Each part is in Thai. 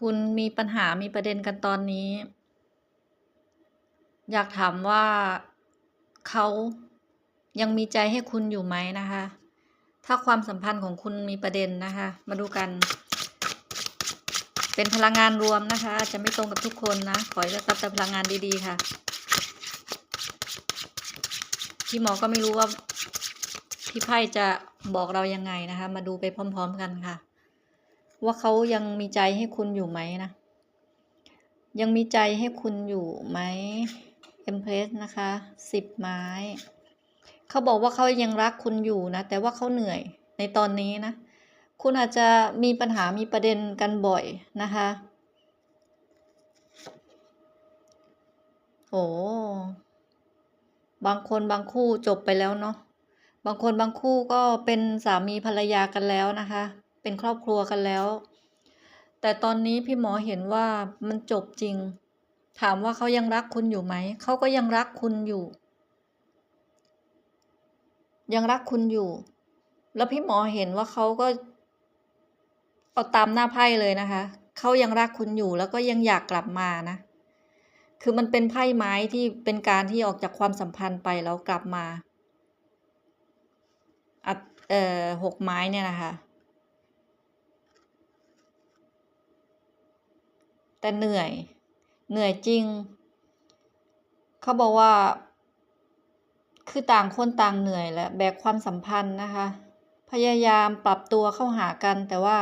คุณมีปัญหามีประเด็นกันตอนนี้ อยากถามว่าเขายังมีใจให้คุณอยู่ไหมนะคะ ถ้าความสัมพันธ์ของคุณมีประเด็นนะคะ มาดูกัน เป็นพลังงานรวมนะคะอาจจะไม่ตรงกับทุกคนนะ ขอให้รับแต่พลังงานดีๆค่ะ พี่หมอก็ไม่รู้ว่าพี่ไพ่จะบอกเรายังไงนะคะ มาดูไปพร้อม ๆ กันค่ะ ว่าเขายังมีใจให้คุณอยู่ไหมนะ ยังมีใจให้คุณอยู่ไหมเอ็มเพรสนะคะสิบไม้ เขาบอกว่าเขายังรักคุณอยู่นะ แต่ว่าเขาเหนื่อยในตอนนี้นะ คุณอาจจะมีปัญหามีประเด็นกันบ่อยนะคะ โอ้บางคนบางคู่จบไปแล้วเนาะ บางคนบางคู่ก็เป็นสามีภรรยากันแล้วนะคะ เป็นครอบครัวกันแล้ว แต่ตอนนี้พี่หมอเห็นว่ามันจบจริง ถามว่าเขายังรักคุณอยู่ไหม เขาก็ยังรักคุณอยู่ ยังรักคุณอยู่ แล้วพี่หมอเห็นว่าเขาก็ เอาตามหน้าไพ่เลยนะคะ เขายังรักคุณอยู่แล้วก็ยังอยากกลับมานะ คือมันเป็นไพ่ไม้ที่เป็นการที่ออกจากความสัมพันธ์ไปแล้วกลับมาอัดเอ่อหกไม้เนี่ยนะคะ แต่เหนื่อย เหนื่อยจริง เขาบอกว่า คือต่างคนต่างเหนื่อยแหละแบกความสัมพันธ์นะคะ พยายามปรับตัวเข้าหากัน แต่ว่า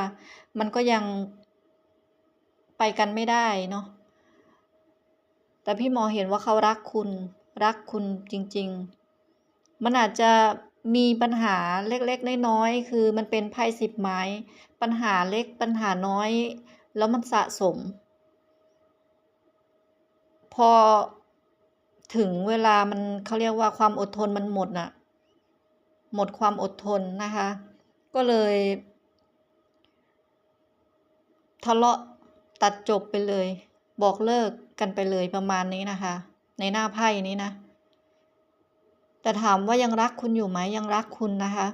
มันก็ยังไปกันไม่ได้เนาะแต่พี่หมอเห็นว่าเขารักคุณ รักคุณจริง ๆ มันอาจจะมีปัญหาเล็กๆ น้อยๆ คือมันเป็นไพ่สิบไม้ ปัญหาเล็กปัญหาน้อย แล้วมันสะสม พอถึงเวลามันเขาเรียกว่าความอดทนมันหมดน่ะ หมดความอดทนนะคะ ก็เลยทะเลาะตัดจบไปเลย บอกเลิกกันไปเลยประมาณนี้นะคะ ในหน้าไพ่นี้นะ แต่ถามว่ายังรักคุณอยู่ไหมยังรักคุณนะคะ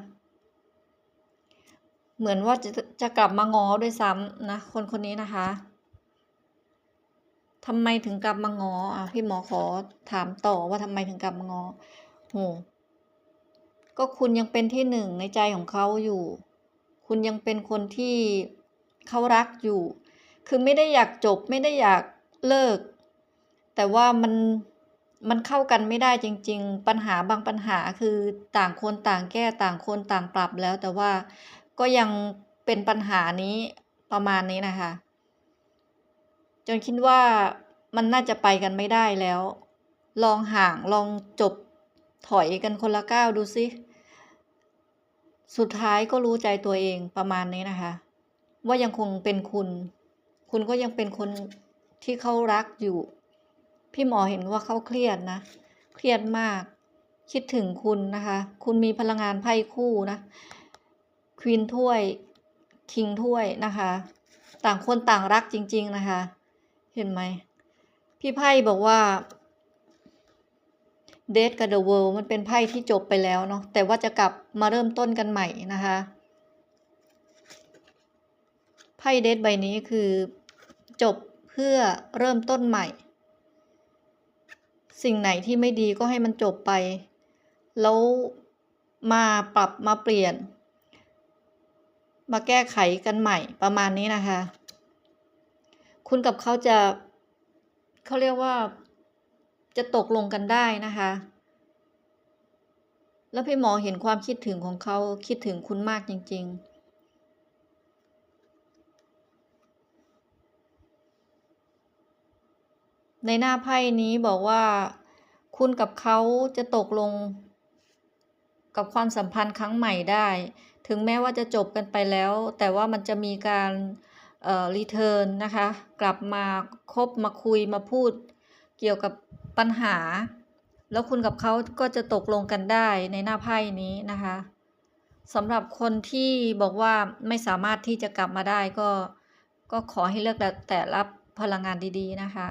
เหมือนว่าจะจะกลับมาง้อด้วยซ้ำนะ คนคนนี้นะคะ ทำไมถึงกลับมางออะพี่หมอขอถามต่อว่าทำไมถึงกลับมางอโหก็คุณยังเป็นที่หนึ่งในใจของเขาอยู่ คุณยังเป็นคนที่เขารักอยู่ คือไม่ได้อยากจบไม่ได้อยากเลิก แต่ว่ามันมันเข้ากันไม่ได้จริง ๆ ปัญหาบางปัญหาคือต่างคนต่างแก้ต่างคนต่างปรับแล้ว แต่ว่าก็ยังเป็นปัญหานี้ประมาณนี้นะคะ นคิดว่ามันน่าจะไปกันไม่ได้แล้ว ลองห่างลองจบถอยกันคนละก้าวดูสิสุดท้ายก็รู้ใจตัวเองประมาณนี้นะคะ ว่ายังคงเป็นคุณ คุณก็ยังเป็นคนที่เขารักอยู่ พี่หมอเห็นว่าเขาเครียดนะ เครียดมาก คิดถึงคุณนะคะ คุณมีพลังงานไพ่คู่นะควีนถ้วย คิงถ้วยนะคะ ต่างคนต่างรักจริง ๆ นะคะ เห็นไหม พี่ไพ่บอกว่าเดทกับเดอะเวิลด์มันเป็นไพ่ที่จบไปแล้วเนาะแต่ว่าจะกลับมาเริ่มต้นกันใหม่นะคะไพ่เดทใบนี้คือจบเพื่อเริ่มต้นใหม่ สิ่งไหนที่ไม่ดีก็ให้มันจบไป แล้วมาปรับมาเปลี่ยน มาแก้ไขกันใหม่ประมาณนี้นะคะ คุณกับเขาจะเขาเรียกว่าจะตกลงกันได้นะคะ แล้วพี่หมอเห็นความคิดถึงของเขาคิดถึงคุณมากจริง ๆในหน้าไพ่นี้บอกว่า คุณกับเขาจะตกลง กับความสัมพันธ์ครั้งใหม่ได้ ถึงแม้ว่าจะจบกันไปแล้ว แต่ว่ามันจะมีการ รีเทิร์นนะคะ กลับมาคบมาคุยมาพูดเกี่ยวกับปัญหา แล้วคุณกับเขาก็จะตกลงกันได้ในหน้าไพ่นี้นะคะสำหรับคนที่บอกว่าไม่สามารถที่จะกลับมาได้ก็ก็ขอให้เลือกแต่รับพลังงานดีๆนะคะ